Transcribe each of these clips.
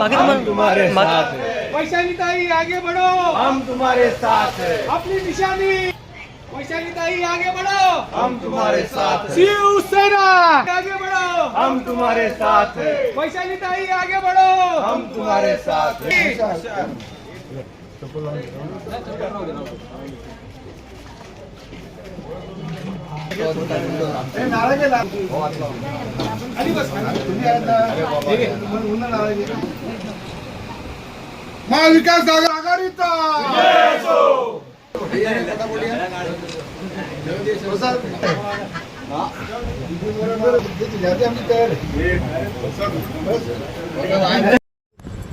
मागे हम तुम्हारे तुम्हाला साथ वैशाली ताई आगे बढ़ो। हम तुम्हारे साथ हैं। अपनी निशानी वैशाली ताई आगे बढ़ो। हम तुम्हारे साथ हैं। शिवसेना। आगे बढ़ो। हम तुम्हारे साथ हैं। वैशाली ताई आगे बढ़ो। हम तुम्हारे साथ हैं। महाविकास आघाडीचा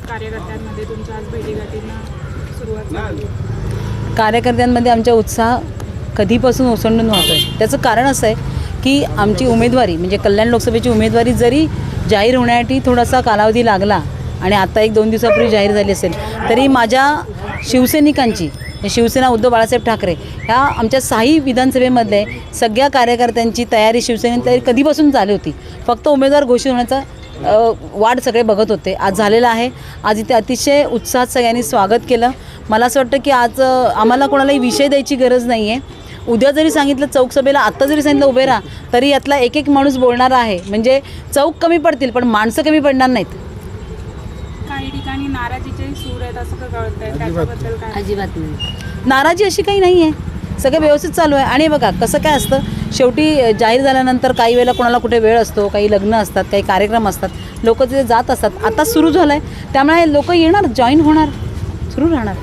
कार्यकर्त्यांमध्ये तुमच्या आज भेटीगाठींना सुरुवात झाली. कार्यकर्त्यांमध्ये आमचा उत्साह कधीपासून ओसंडून वाहतोय. त्याचं कारण असं आहे की आमची उमेदवारी म्हणजे कल्याण लोकसभेची उमेदवारी जरी जाहीर होण्यासाठी थोडासा कालावधी लागला आणि आता एक दोन दिवसापूर्वी जाहीर झाली असेल. तरी माझ्या शिवसैनिकांची म्हणजे शिवसेना उद्धव बाळासाहेब ठाकरे ह्या आमच्या साही विधानसभेमधले सगळ्या कार्यकर्त्यांची तयारी शिवसेनेची तयारी कधीपासून झाली होती? फक्त उमेदवार घोषित होण्याचा वाढ वाट सगळे बघत होते. आज झालेलं आहे. आज इथे अतिशय उत्साहात सगळ्यांनी स्वागत केलं. मला असं वाटतं की आज आम्हाला कोणालाही विषय द्यायची गरज नाही आहे उद्या जरी सांगितलं चौकसभेला आत्ता जरी सांगितलं उभे राहा तरी यातला एक एक माणूस बोलणारा आहे. म्हणजे चौक कमी पडतील पण माणसं कमी पडणार नाहीत. ठिकाणी नाराजीचे सूर आहेत असं का कळत आहे? त्याच्याबद्दल काय? अजिबात नाही. नाराजी अशी काही नाही आहे. सगळं व्यवस्थित चालू आहे. आणि बघा कसं काय असतं? शेवटी जाहीर झाल्यानंतर काही वेळेला कोणाला कुठे वेळ असतो काही लग्न असतात काही कार्यक्रम असतात. लोक तिथे जात असतात. आता सुरू झालं आहे त्यामुळे लोक येणार जॉईन होणार. सुरू राहणार.